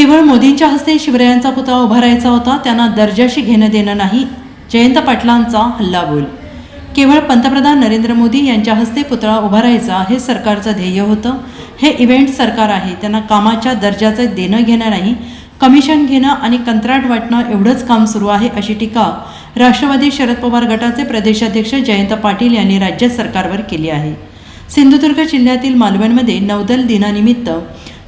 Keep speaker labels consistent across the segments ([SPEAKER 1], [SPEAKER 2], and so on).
[SPEAKER 1] केवळ मोदींच्या हस्ते शिवरायांचा पुतळा उभारायचा होता त्यांना दर्जाशी घेणं देणं नाही जयंत पाटलांचा हल्लाबोल. केवळ पंतप्रधान नरेंद्र मोदी यांच्या हस्ते पुतळा उभारायचा हे सरकारचं ध्येय होतं. हे इव्हेंट सरकार आहे त्यांना कामाच्या दर्जाचं देणं घेणं नाही कमिशन घेणं आणि कंत्राट वाटणं एवढंच काम सुरू आहे अशी टीका राष्ट्रवादी शरद पवार गटाचे प्रदेशाध्यक्ष जयंत पाटील यांनी राज्य सरकारवर केली आहे. सिंधुदुर्ग जिल्ह्यातील मालवणमध्ये नौदल दिनानिमित्त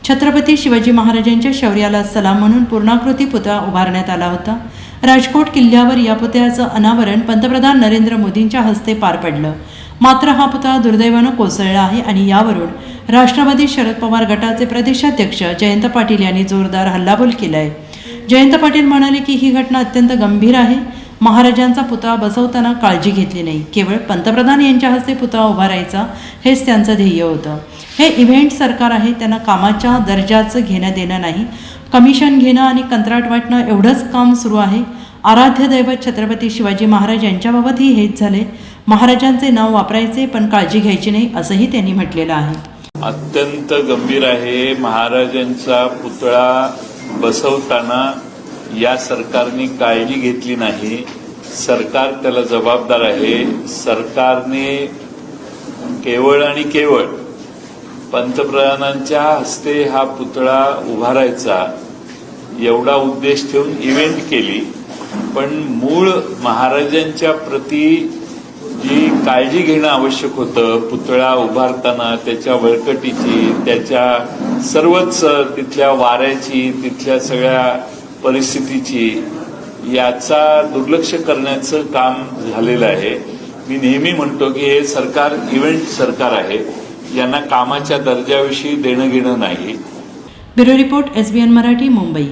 [SPEAKER 1] छत्रपती शिवाजी महाराजांच्या शौर्याला सलाम म्हणून पूर्णाकृती पुतळा उभारण्यात आला होता. राजकोट किल्ल्यावर या पुतळ्याचं अनावरण पंतप्रधान नरेंद्र मोदींच्या हस्ते पार पडलं. मात्र हा पुतळा दुर्दैवानं कोसळला आहे आणि यावरून राष्ट्रवादी शरद पवार गटाचे प्रदेशाध्यक्ष जयंत पाटील यांनी जोरदार हल्लाबोल केला आहे जयंत पाटील म्हणाले की ही घटना अत्यंत गंभीर आहे. महाराजांचा पुतळा बसवताना काळजी घेतली नाही. केवळ पंतप्रधान यांच्या हस्ते पुतळा उभारायचा हेच त्यांचं ध्येय होतं. हे इव्हेंट सरकार आहे त्यांना कामाच्या दर्जाचं घेणं देणं नाही. कमिशन घेणं आणि कंत्राट वाटणं एवढंच काम सुरू आहे. आराध्य दैवत छत्रपती शिवाजी महाराज यांच्याबाबतही हेच झाले. महाराजांचे नाव वापरायचे पण काळजी घ्यायची नाही असंही त्यांनी म्हटलेलं आहे.
[SPEAKER 2] अत्यंत गंभीर आहे. महाराजांचा पुतळा बसवताना या सरकारने काळजी घेतली नाही. सरकार त्याला जबाबदार आहे. सरकारने केवळ आणि केवळ पंतप्रधानांच्या हस्ते हा पुतळा उभारायचा एवढा उद्देश ठेवून इव्हेंट केली. पण मूळ महाराजांच्या प्रती जी काळजी घेणं आवश्यक होतं पुतळा उभारताना त्याच्या वळकटीची त्याच्या सर्वच तिथल्या वाऱ्याची तिथल्या सगळ्या परिस्थितीची याचा दुर्लक्ष करण्याचं काम झालेलं आहे. मी नेहमी म्हणतो की हे सरकार इव्हेंट सरकार आहे. यांना कामाच्या दर्जाविषयी देणं घेणं नाही.
[SPEAKER 1] Bureau report S B N Marathi Mumbai.